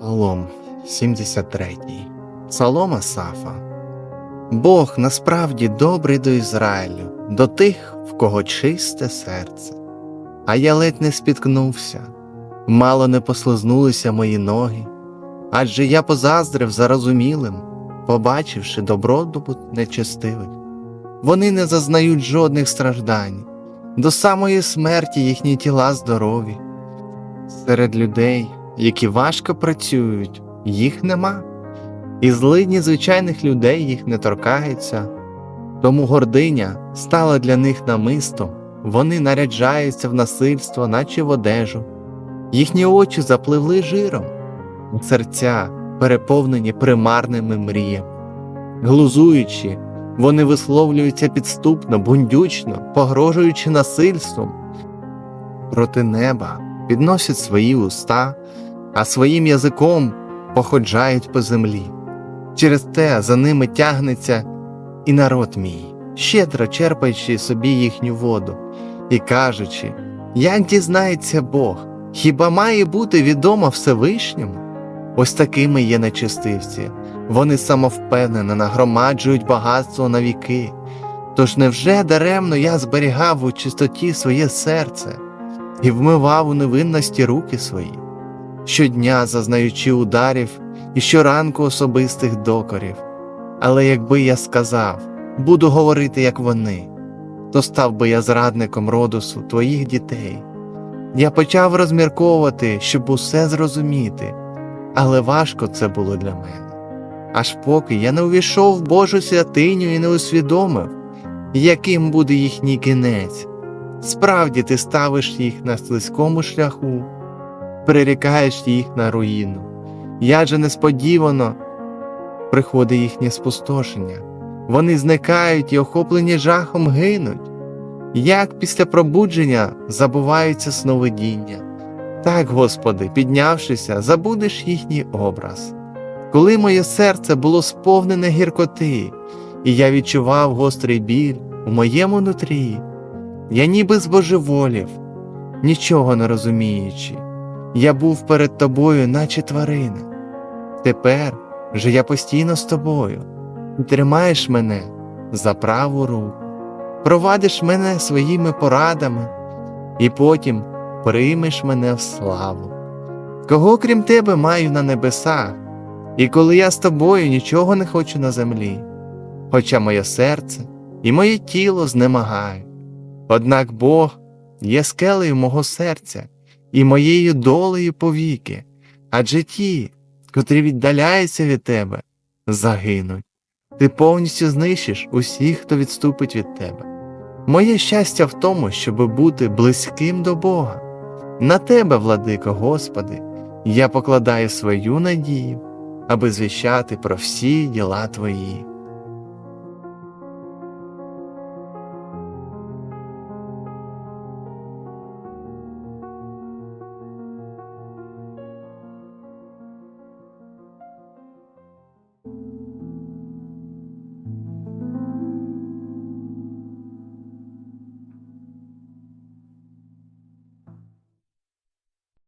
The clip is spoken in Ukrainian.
Псалом 73. Псалом Асафа. Бог насправді добрий до Ізраїлю, до тих, в кого чисте серце. А я ледь не спіткнувся, мало не послизнулися мої ноги, адже я позаздрив зарозумілим, побачивши добродобут нечестивих. Вони не зазнають жодних страждань, до самої смерті їхні тіла здорові. Серед людей, які важко працюють, їх нема, і злидні звичайних людей їх не торкаються, тому гординя стала для них намистом, вони наряджаються в насильство, наче в одежу, їхні очі запливли жиром, серця переповнені примарними мріями. Глузуючи, вони висловлюються підступно, бундючно, погрожуючи насильством. Проти неба підносять свої уста, а своїм язиком походжають по землі. Через те за ними тягнеться і народ мій, щедро черпаючи собі їхню воду, і кажучи, як дізнається Бог, хіба має бути відомо Всевишньому? Ось такими є нечистивці, вони самовпевнено нагромаджують багатство на віки. Тож невже даремно я зберігав у чистоті своє серце і вмивав у невинності руки свої, щодня зазнаючи ударів і щоранку особистих докорів. Але якби я сказав, буду говорити, як вони, то став би я зрадником родосу твоїх дітей. Я почав розмірковувати, щоб усе зрозуміти, але важко це було для мене. Аж поки я не увійшов в Божу святиню і не усвідомив, яким буде їхній кінець. Справді ти ставиш їх на слизькому шляху, прирікаєш їх на руїну. Я же несподівано приходить їхнє спустошення. Вони зникають і охоплені жахом гинуть. Як після пробудження забуваються сновидіння, так, Господи, піднявшися, забудеш їхній образ. Коли моє серце було сповнене гіркоти, і я відчував гострий біль у моєму нутрі, я ніби збожеволів, нічого не розуміючи, я був перед тобою, наче тварина. Тепер же я постійно з тобою, і тримаєш мене за праву руку, провадиш мене своїми порадами, і потім приймеш мене в славу. Кого крім тебе маю на небесах, і коли я з тобою нічого не хочу на землі, хоча моє серце і моє тіло знемагають. Однак Бог є скелею мого серця і моєю долею повіки, адже ті, котрі віддаляються від тебе, загинуть. Ти повністю знищиш усіх, хто відступить від тебе. Моє щастя в тому, щоб бути близьким до Бога. На тебе, владико Господи, я покладаю свою надію, аби звіщати про всі діла Твої.